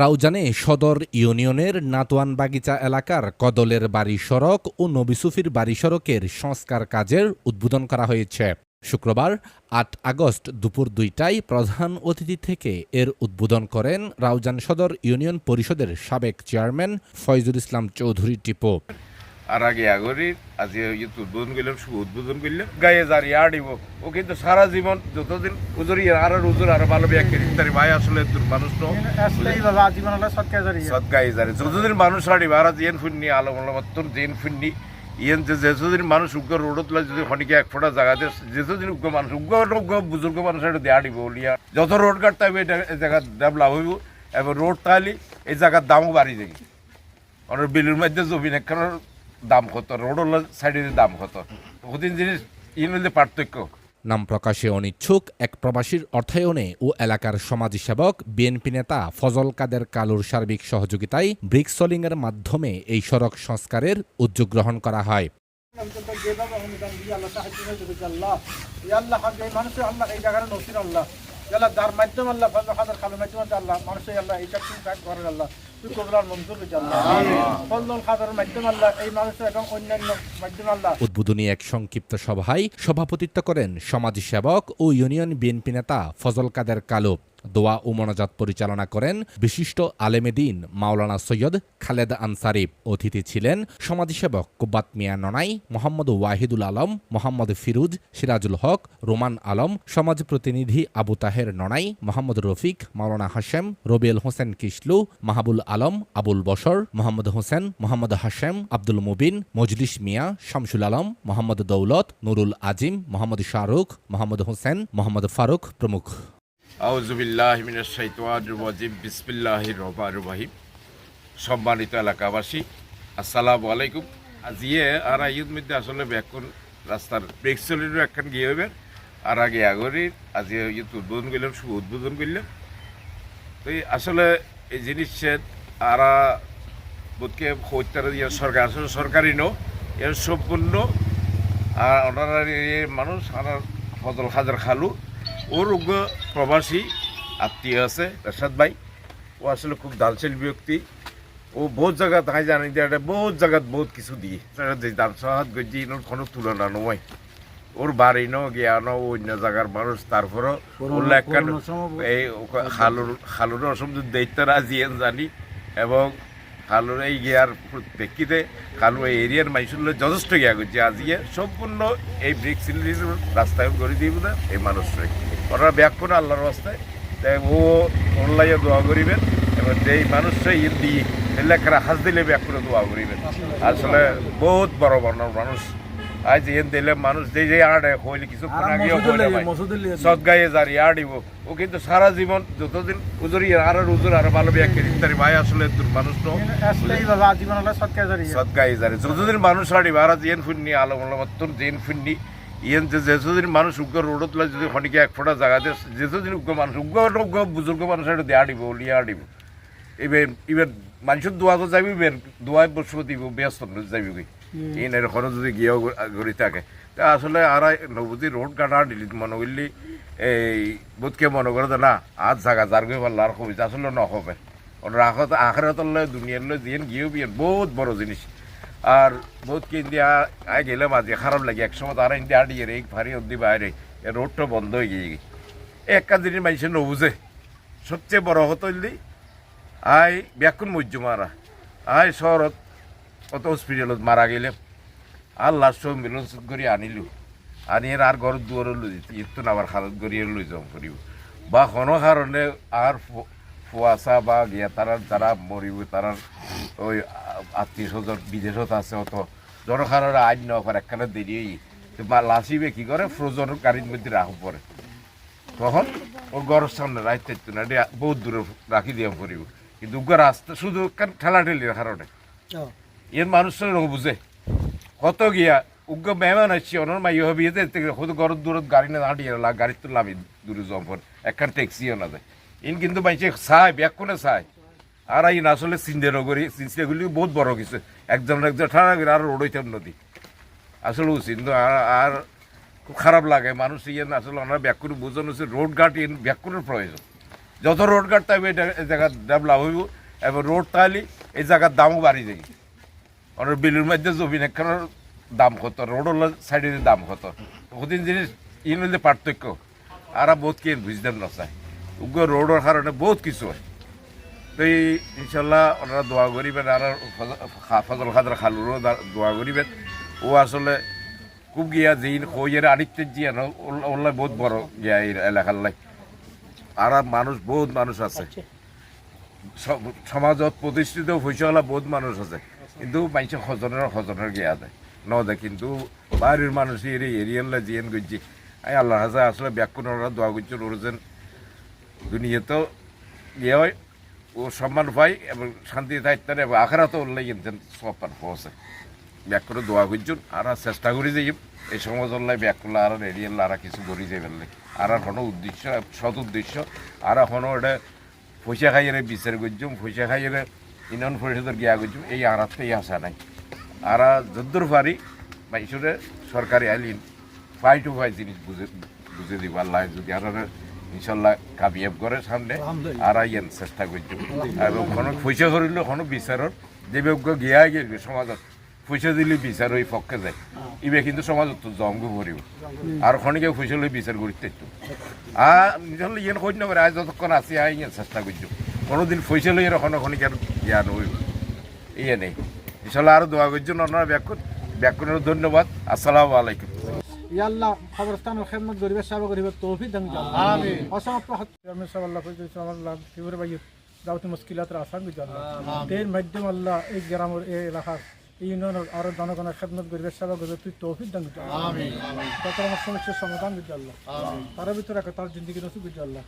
রাউজানে সদর ইউনিয়নের নাতোয়ান বাগিচা এলাকার কদলের বাড়ি সড়ক ও নবিসুফির বাড়ি সড়কের সংস্কার কাজের উদ্বোধন করা হয়েছে। শুক্রবার আট আগস্ট দুপুর দুইটায় প্রধান অতিথি থেকে এর উদ্বোধন করেন রাউজান সদর ইউনিয়ন পরিষদের সাবেক চেয়ারম্যান ফয়জুল ইসলাম চৌধুরী টিপো। আর আগে আগরি আজি উদ্বোধন করলাম শুভ উদ্বোধন করলাম। গায়ে যার দিব ও কিন্তু সারা জীবন যতদিন উজুরি আর আর উজুর আর ভালো ব্যাখ্যা তার ভাই আসলে মানুষ তো। আসলেই বাবা জীবন হলো সৎ গায়ে যারে যতদিন মানুষ আড়ি আর জেন ফুন্নি আলো মতন জেন ফুন্নি ইয়েন যে যেতদিন মানুষ উগ্র রোডত লাই যদি খনিকে এক ফোঁটা জায়গাতে যেতদিন উগ্র মানুষ উগ্র উগ্র বুজুর্গ মানুষ এটা দেয়া দিব লিয়া যত রোড কাটতে হবে এটা এই জায়গা ডেভেলপ হইব। এবং রোড তাহলে এই জায়গার দামও বাড়ি যাবে কারণ বিলের মধ্যে জমিন একখানের দাম কত রোড হলো সাইডের দাম কত ওদিন জিনিস ইন পার্থক্য নাম প্রকাশে অনিচ্ছুক এক প্রবাসীর অর্থায়নে ও এলাকার সমাজী সেবক বিএনপি নেতা ফজল কাদের কালুর সার্বিক সহযোগিতায় ব্রিক সলিংয়ের মাধ্যমে এই সড়ক সংস্কারের উদ্যোগ গ্রহণ করা হয় আল্লাহ আল্লাহ যার মাধ্যমে আল্লাহ ফজল খাদের খালের মাধ্যমে আল্লাহ মানুষের আল্লাহ এইটা তুমি কাজ করেন আল্লাহ। তুই কবলার মঞ্জুর হয়েছে আল্লাহ। ফজল খাদের মাধ্যমে আল্লাহ এই মানুষের এবং অন্যান্য মাধ্যমে আল্লাহ। উদ্বোধনী এক সংক্ষিপ্ত সভায় সভাপতিত্ব করেন সমাজ সেবক ও ইউনিয়ন বিএনপি নেতা ফজল কাদের কালো দোয়া ও মনাজাত পরিচালনা করেন বিশিষ্ট আলেমেদিন মাওলানা সৈয়দ খালেদ আনসারিফ অতিথি ছিলেন সমাজসেবক কুব্বাত মিয়া ননাই, মোহাম্মদ ওয়াহিদুল আলম, মোহাম্মদ ফিরুজ সিরাজুল হক, রোমান আলম, সমাজ প্রতিনিধি আবু তাহের ননাই, মোহাম্মদ রফিক, মাওলানা হাশেম, রবিউল হোসেন কিসলু, মাহাবুল আলম, আবুল বশর, মোহাম্মদ হোসেন, মোহাম্মদ হাশেম, আব্দুল মুবিন, মজলিস মিয়া, শামসুল আলম, মোহাম্মদ দৌলত, নুরুল আজিম, মোহাম্মদ শাহরুখ, মোহাম্মদ হোসেন, মোহাম্মদ ফারুক প্রমুখ। আউজুবিল্লাহ মিনাশ শাইতানির রাজিম। বিসমিল্লাহির রহমানির রহিম। সম্মানিত এলাকাবাসী, আসসালামু আলাইকুম। আজিয়ে আর ঈদ মধ্যে আসলে ব্যাকুন রাস্তার ব্রেক চলিরও একখান গিয়ে হইবেন আর আগে আগরির আজি ঈদ উদ্বোধন করলাম, শুভ উদ্বোধন করলাম। তো আসলে এই জিনিসের আরা বোধকে হত্যার ইয়ে সরকার, আসলে সরকারি নো এর সম্পূর্ণ। আর ওনারা মানুষ আর ফজল হাজার খালু। ওর প্রবাসী আত্মীয় আছে এরশাদ ভাই। ও আসলে খুব দানশীল ব্যক্তি। ও বহুত জায়গা তাই জানি যে বহুত জায়গাত বহুত কিছু দিয়ে। সেটা যে দান সাহায্য করছি এর কোনো তুলনা নয় ওর বাড়ি ন গিয়া ন অন্য জায়গার মানুষ তারপরও এই খালুর খালুর অসম্ভব দায়িত্ব রাজিয়েন জানি। এবং খালুর এই গিয়ার প্রেক্ষিতে খালু এই এরিয়ার মানুষগুলো যথেষ্ট গিয়া করছে আজিয়ে সম্পূর্ণ এই ব্রিক সিলির রাস্তায় করে দিব না এই মানুষরা ওরা ব্যাক করে আল্লাহর রাস্তায়। তাই ও অনলাইনে দোয়া করিবেন এবং যেই মানুষরা ইয়ে দিয়ে এলাকার হাস দিলে ব্যাক করে দোয়া করিবেন। আসলে বহুত বড় বড় মানুষ। আজ এন দিলে মানুষ যে যে আড়ে হইলে কিছু সদগায়ে যার দিব ও কিন্তু সারা জীবন যতদিন উজুরি আর আর উজুর আর ভালো ব্যাখ্যা তার ভাই আসলে তোর মানুষ তো। সদগায়ে যারে যতদিন মানুষ আড়ি আর জেন ফুন্নি আলো মতন জেন ফুন্নি ইয়েন যে যেতদিন মানুষ উগ্র রোডত লাই যদি খনিকে এক ফোঁটা জায়গাতে যেতদিন উগ্র মানুষ উগ্র উগ্র বুজুর্গ মানুষ এটা দেয়া দিব লিয়া দিব। এবার এবার মানুষের দোয়া তো যাবি বের দোয়ায় বসবো দিব ব্যস্ত যাবি। গই এই নাই যদি গিয়েও ঘুরি থাকে। তা আসলে আর নবুদি রোড কাটা দিলি মনে করলি এই বোধকে মনে করে না আজ জায়গা যার গই পারল আর কবিতা আসলে নহবে রাখত আখেরাত দুনিয়ার দিয়ে গিয়েও বিয়ে বহুত বড় জিনিস আর বহুত কি ইন্ডিয়া আয় গেলাম আজ, খারাপ লাগে। এক সময় তারা ইন্ডিয়া আডিয়ে রে ভারী অব্দি বাইরে। রোডটা বন্ধ হয়ে গিয়ে একটা জিনিস মানুষের নবুঝে সবচেয়ে বড় হতো ইল্লি আই ব্যাকুন মজ্জু মারা। আই শহরত অত হসপিটালত মারা গেলে, আর লাস্ট মিলন করে আনিলু। আনি আর ঘর দুয়ার লই ইতো আবার হালত গড়িয়ে লই যাও করিব। বা কোনো কারণে আর ফু- বা গিয়া তারা যারা মরিব তারা ওই আত্মীয় স্বজন বিদেশত আছে অত জনসাধারণের আইন নেওয়া করে একখানে দেরি বা লাসিবে কি করে ফ্রোজন গাড়ির মধ্যে রাখ পরে তখন ওর ঘরের সামনে রাখতে না এটা বহুত দূরে রাখি দিয়া পড়িব কিন্তু উগ্র রাস্তা শুধু ঠেলা ঠেলির কারণে এর মানুষের বুঝে কত গিয়া উগ্র মেহমান আসছে অনর মাই হবে কত গরম দূরত গাড়ি না দাঁড়িয়ে গাড়ি তো লামি দূরে জম্পর একখান ট্যাক্সিও না যায় ইন কিন্তু মাইছে চাই ব্যাকুনে চাই। আর আইন আসলে সিন্দের করি বহুত বড় কিছু একজন একজন ঠাড়া করে আর রোড হইতাম নদী। আসলে উচিত আর আর খুব খারাপ লাগে। মানুষ ইয়ে আসলে ওনারা ব্যাকুর বোঝানো হচ্ছে রোড ঘাট ইন ব্যাকুরের প্রয়োজন। যত রোড হবে এটা এই জায়গার ডেভেলপ হইব। এবং রোড তাহলে এই জায়গার দামও বাড়ি যাবে অনেক বিলের মধ্যে জমিন একখানের দাম কত রোড সাইডের দাম কত। ওদিন জিনিস, ইন হইলে পার্থক্য। আর বহুত কি বুঝতেন না চাই। উগ্র রোডের কারণে বহুত কিছু হয়। তো এই ইনশাল্লাহ ওনারা দোয়া করিবেন আর ফজল খাদর খালুরও দোয়া করিবেন। ও আসলে খুব গিয়া যেই হইয়ের আদিত্য জিয়া না ওল্লা বহুত বড় গিয়া এই এলাকার লাই। আর মানুষ বহুত মানুষ আছে। সমাজত প্রতিষ্ঠিত হয়েছেওয়ালা বহুত মানুষ আছে। কিন্তু মানুষের হজনের হজনের গিয়া দেয় ন দেয় কিন্তু বাইরের মানুষ এরি এরিয়াল্লা জিয়ান করছি আমি আল্লাহ হাজা আসলে ব্যাকুণ ওরা দোয়া করছেন ওরা যেন দুনিয়াতেও ইয়ে হয় ও সম্মান পাই এবং শান্তি থাকতেন এবং আখারা তো উল্লেখ সব পান পৌঁছে ব্যাক করে দোয়া করছেন আর চেষ্টা করি যাই এই সমাজ উল্লাই ব্যাক করলে আর এরিয়াল আর কিছু করি যাই ফেললে আর কোনো উদ্দেশ্য, সৎ উদ্দেশ্য, আর এখনও এটা পয়সা খাইয়ে বিচার করছুম পয়সা খাইয়ে ইউনিয়ন পরিষদের গিয়া করছুম এই আর এই আশা নাই। আর যদ্দূর পারি মাইসুরে সরকারি আইলিন ফাই টু ফাই জিনিস বুঝে বুঝে দিব আল্লাহ, যদি আর ইনশাল্লাহ কামিয়াব করে সামনে আর আইয়েন চেষ্টা করছুম এবং কোনো পয়সা করিলে কোনো বিচারর যে বিজ্ঞ গিয়া গিয়ে সমাজত পয়সা দিলে বিচার ওই পক্ষে যায়। ইবে কিন্তু সমাজত তো জমগু ভরিব। আর খনিকে পয়সা লই বিচার করিতে আর নিজের ইয়েন খোঁজ নকরে আজ যতক্ষণ আছি আই ইয়েন চেষ্টা করছুম কোনোদিন পয়সা লই এখনও খনিকের জ্ঞান হইব। ইয়ে নেই। ইনশাল্লাহ আরও দোয়া করছেন আপনারা ব্যাকুন ব্যাকুনের ধন্যবাদ। আসসালামু আলাইকুম। ইয়াল্লাহ খবরস্থানের খেদমত গরিবে সেবা তৌফিক দান আমিন। অসমাপ্ত আমি সব আল্লাহ কইতে সব আল্লাহ ফিবর ভাই দাওয়াতি মুশকিলাতের আসান বিদ আল্লাহ। এর মাধ্যমে আল্লাহ এই গ্রামের এই এলাকার ইউনিয়নের আরও জনগণের খেদমত গরিবে সেবা করিবে তুই তৌফিক দান আমিন। আমার সমস্যার সমাধান বিদ আল্লাহ। তার ভিতরে তার জিন্দগি নসিব আল্লাহ।